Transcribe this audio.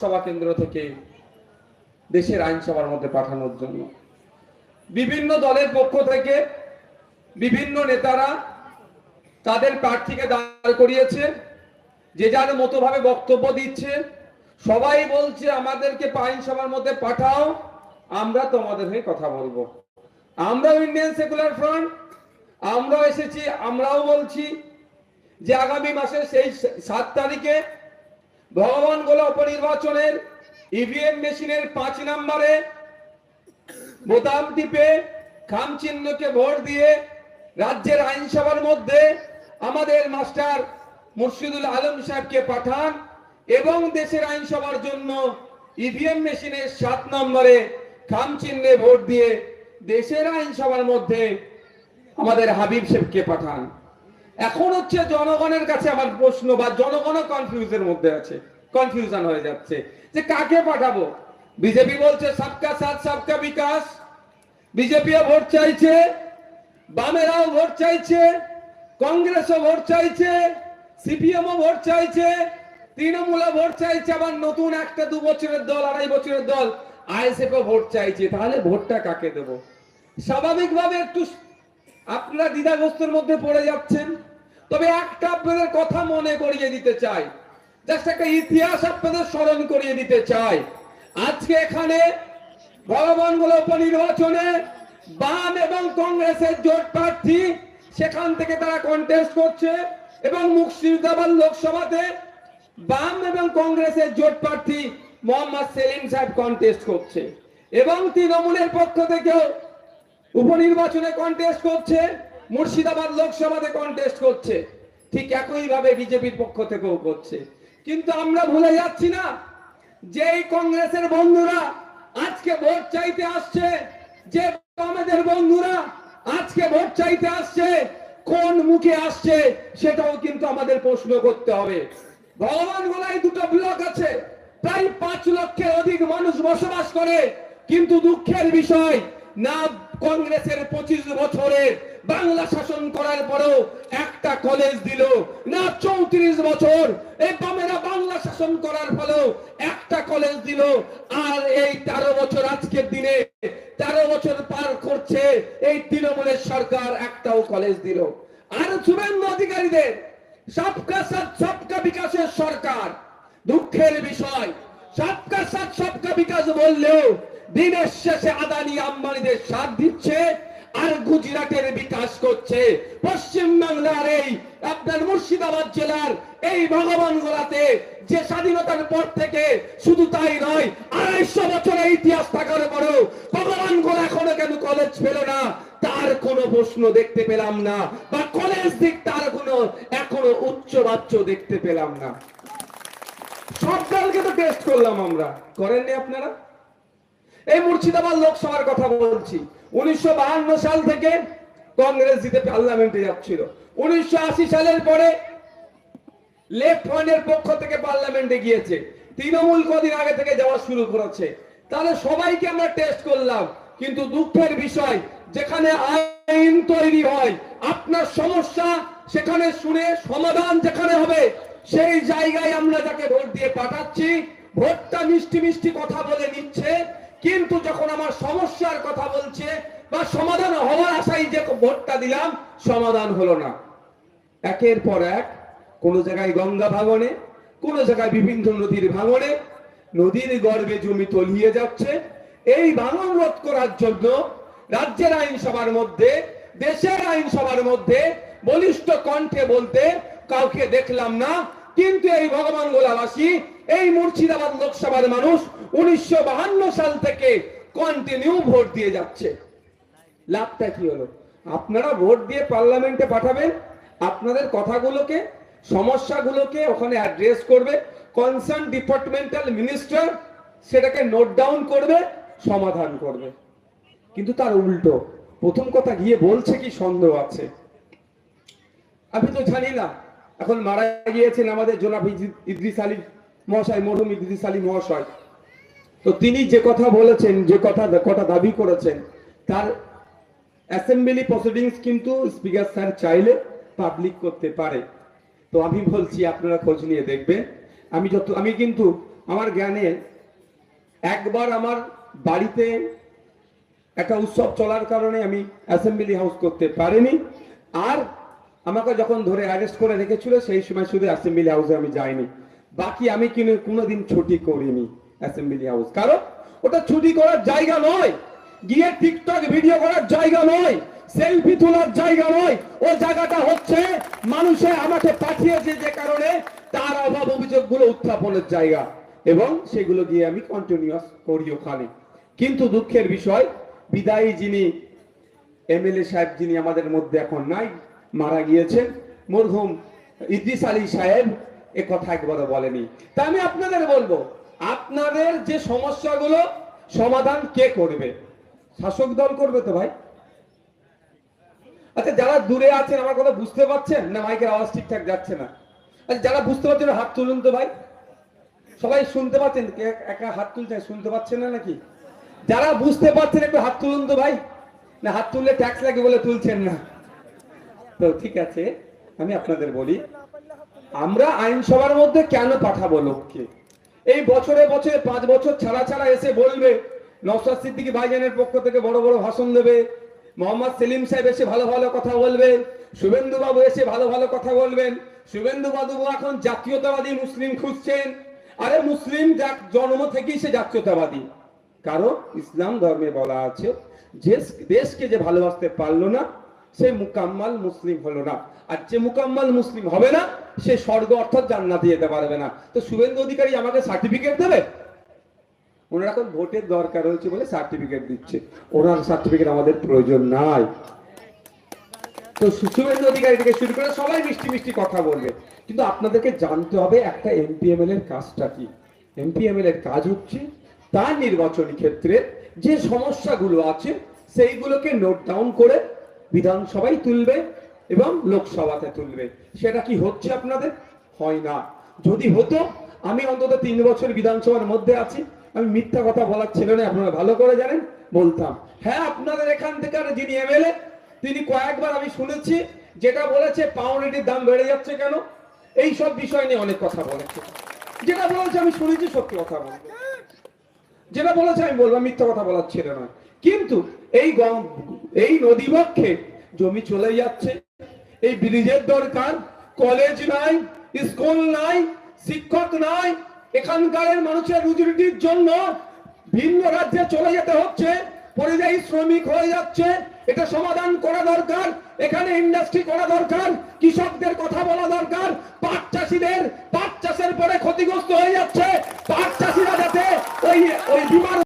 সভা কেন্দ্র থেকে দেশের আইনসভার মধ্যে পাঠানোর জন্য। বিভিন্ন দলের পক্ষ থেকে বিভিন্ন নেতারা তাদের প্রার্থীকে দাঁড় করিয়েছে, যে যার মতো ভাবে বক্তব্য দিচ্ছে। সবাই বলছে, আমাদেরকে আইনসভার মধ্যে পাঠাও, আমরা তোমাদের হয়ে কথা বলব। আমরা ইন্ডিয়ান সেকুলার ফ্রন্ট, আমরাও এসেছি, আমরাও বলছি যে আগামী মাসের সেই সাত তারিখে ভগবান গোলা উপনির্বাচনের ইভিএম মেশিনের পাঁচ নম্বরে বোতাম টিপে খাম চিহ্নকে ভোট দিয়ে রাজ্যের আইনসভার মধ্যে আমাদের মাস্টার মুর্শিদুল আলম সাহেবকে পাঠান এবং দেশের আইনসভার জন্য ইভিএম মেশিনের সাত নম্বরে খাম চিহ্নে ভোট দিয়ে দেশের আইনসভার মধ্যে আমাদের হাবিব শেখকে পাঠান। এখন হচ্ছে জনগণের কাছে আমার প্রশ্ন বা জনগণও কনফিউজের মধ্যে আছে কনফিউশন হয়ে যাচ্ছে যে কাকে পাঠাবো? বিজেপি বলছে, সবকা সাথ, সবকা বিকাশ। বিজেপিও ভোট চাইছে, বামেরাও ভোট চাইছে, কংগ্রেসও ভোট চাইছে, সিপিএমও ভোট চাইছে, তৃণমূলও ভোট চাইছে, আবার নতুন একটা দু বছরের দল, আড়াই বছরের দল আইএসএফ ভোট চাইছে। তাহলে ভোটটা কাকে দেব? স্বাভাবিকভাবে একটু, আপনারা দ্বিধাগ্রস্তের মধ্যে পড়ে যাচ্ছেন। তবে একটা আপনাদের কথা মনে করিয়ে দিতে চাই। একটা ইতিহাস আপনাদের স্মরণ করিয়ে দিতে চাই। আজকে এখানে ভগবানগুলো উপনির্বাচনে বাম এবং কংগ্রেসের জোট প্রার্থী, সেখান থেকে তারা কন্টেস্ট করছে এবং মুর্শিদাবাদ লোকসভাতে বাম এবং কংগ্রেসের জোট প্রার্থী মোহাম্মদ সেলিম সাহেব কন্টেস্ট করছে। এবং তৃণমূলের পক্ষ থেকেও উপনির্বাচনে কন্টেস্ট করছে। মুর্শিদাবাদ লোকসভাতে কন্টেস্ট করছে। ঠিক একই ভাবে বিজেপির পক্ষ থেকেও করছে। কিন্তু আমরা ভুলে যাচ্ছি না যে কংগ্রেসের বন্ধুরা আজকে ভোট চাইতে আসছে, যে আমাদের বন্ধুরা আজকে ভোট চাইতে আসছে, কোন মুখে আসছে সেটাও কিন্তু আমাদের প্রশ্ন করতে হবে। ভগবান গোলায় দুটো ব্লক আছে, প্রায় পাঁচ লক্ষের অধিক মানুষ বসবাস করে, কিন্তু দুঃখের বিষয় না কংগ্রেসের পঁচিশ বছরের বাংলা শাসন করার পরেও একটা কলেজ দিল। না চৌত্রিশ বছর এই বামেরা বাংলা শাসন করার ফলেও একটা কলেজ দিল। আর এই তেরো বছর আজকের দিনে, তেরো বছর পার করছে, এই তৃণমূলের সরকার একটাও কলেজ দিল। আর শুভেন্দু অধিকারীদের, সবকা সাথ, সবকা বিকাশের সরকার। দুঃখের বিষয়, সবকা সাথ, সবকা বিকাশ বললেও দিনের শেষে আদানি আম্বানিদের সাথ দিচ্ছে। আর গুজরাটের বিকাশ করছে। পশ্চিম বাংলার এই আপনার মুর্শিদাবাদ জেলার এই ভগবান গোলাতে যে স্বাধীনতার পর থেকে শুধু তাই নয়, আড়াইশো বছরের ইতিহাস থাকার পরেও ভগবান গোলা এখনও কেন কলেজ পেল না? তার কোনো প্রশ্ন দেখতে পেলাম না, বা কলেজ দিক তার কোনো এখনও উচ্চ বাচ্চ দেখতে পেলাম না। সব দলকে তো টেস্ট করলাম আমরা। করেননি আপনারা? এই মুর্শিদাবাদ লোকসভার কথা বলছি। উনিশশো সাল থেকে কংগ্রেস জিতে পার্লামেন্টে যাচ্ছিল। উনিশশো সালের পরে লেফট ফ্রন্টের পক্ষ থেকে পার্লামেন্টে গিয়েছে। তৃণমূল কদিন আগে থেকে যাওয়া শুরু করেছে। তাহলে সবাইকে আমরা টেস্ট করলাম, কিন্তু দুঃখের বিষয়, যেখানে আইন তৈরি হয়, আপনার সমস্যা সেখানে শুনে সমাধান যেখানে হবে, সেই জায়গায় আমরা যাকে ভোট দিয়ে পাঠাচ্ছি, ভোটটা মিষ্টি মিষ্টি কথা বলে কিন্তু যখন আমার সমস্যার কথা বলছে বা সমাধান হওয়ার আশায় যে ভোটটা দিলাম, সমাধান হলো না। একের পর এক, কোন জায়গায় গঙ্গা ভাঙনে, কোন জায়গায় বিভিন্ন নদীর ভাঙনে, নদীর গর্ভে জমি তলিয়ে যাচ্ছে। এই ভাঙন রোধ করার জন্য রাজ্যের আইনসভার মধ্যে, দেশের আইনসভার মধ্যে বলিষ্ঠ কণ্ঠে বলতে কাউকে দেখলাম না, কিন্তু এই ভগবান গোলাবাসী এই মুর্শিদাবাদ লোকসভার মানুষ উনিশশো সাল থেকে কন্টিনিউ ভোট দিয়ে যাচ্ছে। লাভটা কি হলো? আপনারা ভোট দিয়ে পার্লামেন্টে পাঠাবেন, আপনাদের কথাগুলোকে, সমস্যাগুলোকে ওখানে অ্যাড্রেস করবে কনসার্ন ডিপার্টমেন্টাল মিনিস্টার সেটাকে নোট ডাউন করবে, সমাধান করবে। কিন্তু তার উল্টো, প্রথম কথা গিয়ে বলছে কি সন্দেহ আছে? আমি তো জানি না। এখন মারা গিয়েছেন আমাদের ইদ্রি- ইদ্রিস আলী। মহাশয় মরহুম ইদ্রিস মহাশয়। তো তিনি যে কথা বলেছেন, যে কথা কথা দাবি করেছেন, তার অ্যাসেম্বলি প্রসিডিংস কিন্তু স্পিকার স্যার চাইলে পাবলিক করতে পারে। তো আমি বলছি, আপনারা খোঁজ নিয়ে দেখবেন। আমি যত, আমি কিন্তু আমার জ্ঞানে একবার আমার বাড়িতে একটা উৎসব চলার কারণে আমি অ্যাসেম্বলি হাউস করতে পারিনি। আর আমাকে যখন ধরে অ্যারেস্ট করে রেখেছিল, সেই সময় শুধু অ্যাসেম্বলি হাউসে আমি যাইনি। বাকি আমি কিন্তু কোনোদিন ছুটি করিনি অ্যাসেম্বলি হাউস কারণ ওটা ছুটি করার জায়গা নয়। গিয়ে টিকটক ভিডিও করার জায়গা নয়। সেলফি তোলার জায়গা নয়। ও জায়গাটা হচ্ছে মানুষে আমাকে পাঠিয়েছে যে কারণে তার অভাব অভিযোগগুলো উত্থাপনের জায়গা। এবং সেগুলো গিয়ে আমি কন্টিনিউয়াস করি ওখানে। কিন্তু দুঃখের বিষয়, বিদায়ী যিনি এমএলএ সাহেব যিনি আমাদের মধ্যে এখন নাই, মারা গিয়েছেন, মরহুম ইদ্রিস আলী সাহেব এ কথা একবারও বলেনি। তা আমি আপনাদের বলব, আপনাদের যে সমস্যাগুলো, সমাধান কে করবে? শাসক দল করবে তো ভাই? আচ্ছা যারা দূরে আছেন, আমার কথা বুঝতে পারছেন? না, মাইকের আওয়াজ ঠিকঠাক যাচ্ছে না। আচ্ছা যারা বুঝতে পারছেন হাত তুলুন তো ভাই। সবাই শুনতে পাচ্ছেন? একা হাত তুলছে? শুনতে পাচ্ছেন না নাকি? যারা বুঝতে পারছেন, একটু হাত তুলুন তো ভাই। না, হাত তুললে ট্যাক্স লাগে বলে তুলছেন না। তো ঠিক আছে, আমি আপনাদের বলি আমরা আইনসভার মধ্যে কেন পাঠাবো লোককে? এই বছরে বছরে পাঁচ বছর ছাড়া ছাড়া এসে বলবে, নওশাদ সিদ্দিকী ভাইজানের পক্ষ থেকে বড় বড় ভাষণ দেবে, মোহাম্মদ সেলিম সাহেব এসে ভালো ভালো কথা বলবে শুভেন্দু বাবু এসে ভালো ভালো কথা বলবেন শুভেন্দু বাবু এখন জাতীয়তাবাদী মুসলিম খুঁজছেন। আরে মুসলিম জন্ম থেকেই সে জাতীয়তাবাদী। কারণ ইসলাম ধর্মে বলা আছে, যে দেশকে যে ভালোবাসতে পারল না সে মুকাম্মাল মুসলিম হলো না। আর যে মুকাম্মাল মুসলিম হবে না, সে স্বর্গ অর্থাৎ জান্নাতে যেতে পারবে না। তো শুভেন্দু অধিকারী আমাকে সার্টিফিকেট দেবে? ওনার এখন ভোটের দরকার হয়েছে বলে সার্টিফিকেট দিচ্ছে। ওনার সার্টিফিকেট আমাদের প্রয়োজন নাই। তো শুভেন্দু অধিকারী থেকে শুরু করে সবাই মিষ্টি মিষ্টি কথা বলবে। কিন্তু আপনাদেরকে জানতে হবে একটা এমপিএমএল এর কাজটা কি। এমপিএমএল এর কাজ হচ্ছে তার নির্বাচনী ক্ষেত্রে যে সমস্যাগুলো আছে, সেইগুলোকে নোট ডাউন করে বিধানসভায় তুলবে এবং লোকসভাতে তুলবে। সেটা কি হচ্ছে আপনাদের? হয় না। যদি হতো, আমি অন্তত তিন বছর বিধানসভার মধ্যে আছি। আমি মিথ্যা কথা বলার ছিল না আপনারা ভালো করে জানেন, বলতাম। হ্যাঁ আপনাদের এখান থেকে আর যিনি এমএলএ, তিনি কয়েকবার আমি শুনেছি, যেটা বলেছে পাউরুটির দাম বেড়ে যাচ্ছে কেন? এই সব বিষয় নিয়ে অনেক কথা বলেছে। যেটা বলেছে আমি শুনেছি, সত্যি কথা বলব। যেটা বলেছে আমি বলব, মিথ্যা কথা বলার ছিল নয়। কিন্তু এই এই নদীবক্ষে জমি চলে যাচ্ছে। এই ব্রিজের দরকার কলেজ নাই স্কুল নাই, শিক্ষক নাই এখানকার মানুষের রুজি রুটির জন্য ভিন্ন রাজ্যে চলে যেতে হচ্ছে পরিযায়ী শ্রমিক হয়ে যাচ্ছে, এটা সমাধান করা দরকার, এখানে ইন্ডাস্ট্রি করা দরকার, কৃষকদের কথা বলা দরকার, পাট চাষিদের, পাট চাষের পরে ক্ষতিগ্রস্ত হয়ে যাচ্ছে, পাট চাষিরা ওই ওই বিমার